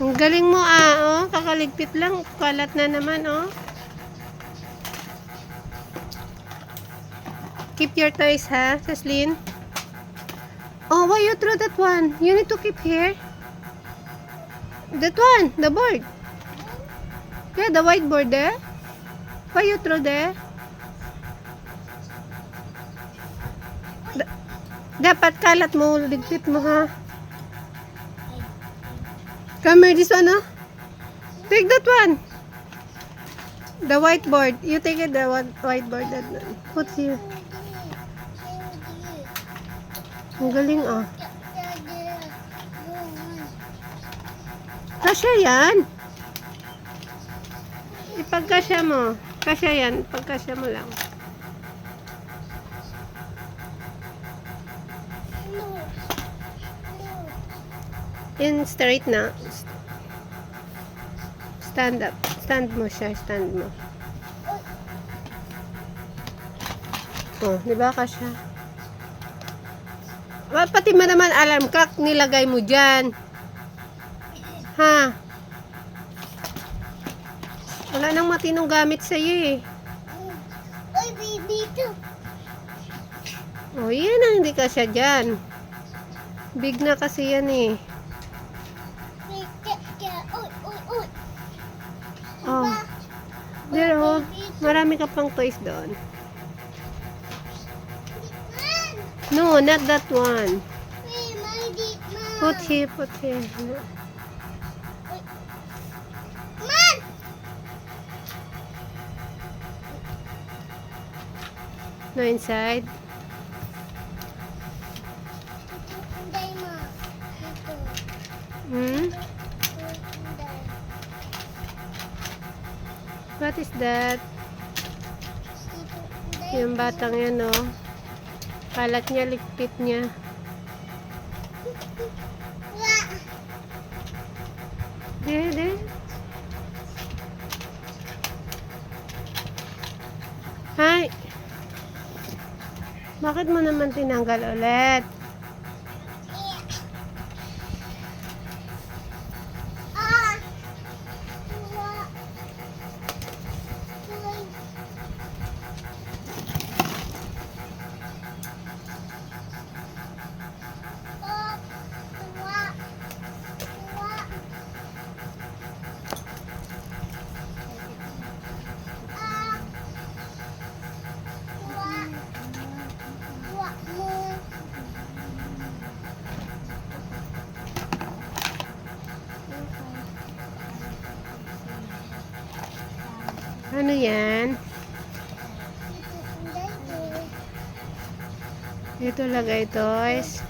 Ang galing mo ah, oh. Kakaligpit lang. Kalat na naman, oh. Keep your toys, ha, Celine? Oh, why you throw that one? You need to keep here. That one, the board. Yeah, the whiteboard there. Why you throw there? Da- dapat kalat mo, ligpit mo, ha? Come here, this one, oh. Take that one. The whiteboard. You take it, the white- whiteboard. That Put here. Ang galing, ah. Kasya yan. Ipagkasya mo. Kasya yan. Pagkasya mo lang. In straight na. Stand up. Stand mo siya. Stand mo. Oh, di ba kasya? Ah, Pati mo naman alarm clock nilagay mo dyan. Ha? Wala nang matinong gamit sa'yo eh. Uy, baby, ito. Oh, yan ang hindi kasya dyan. Big na kasi yan eh. Oh. Oh. Marami ka pang toys doon. No, not that one. Put here, put here. No inside. What is that? Yung batang yan oh. Kalat niya, ligpit niya. There, there. Hi. Bakit mo naman tinanggal ulit? Ah! Wa. Uy. Oh. Wa. Wa. Ah. Wa. Wa mo. Ano yan? Dito lagay toys.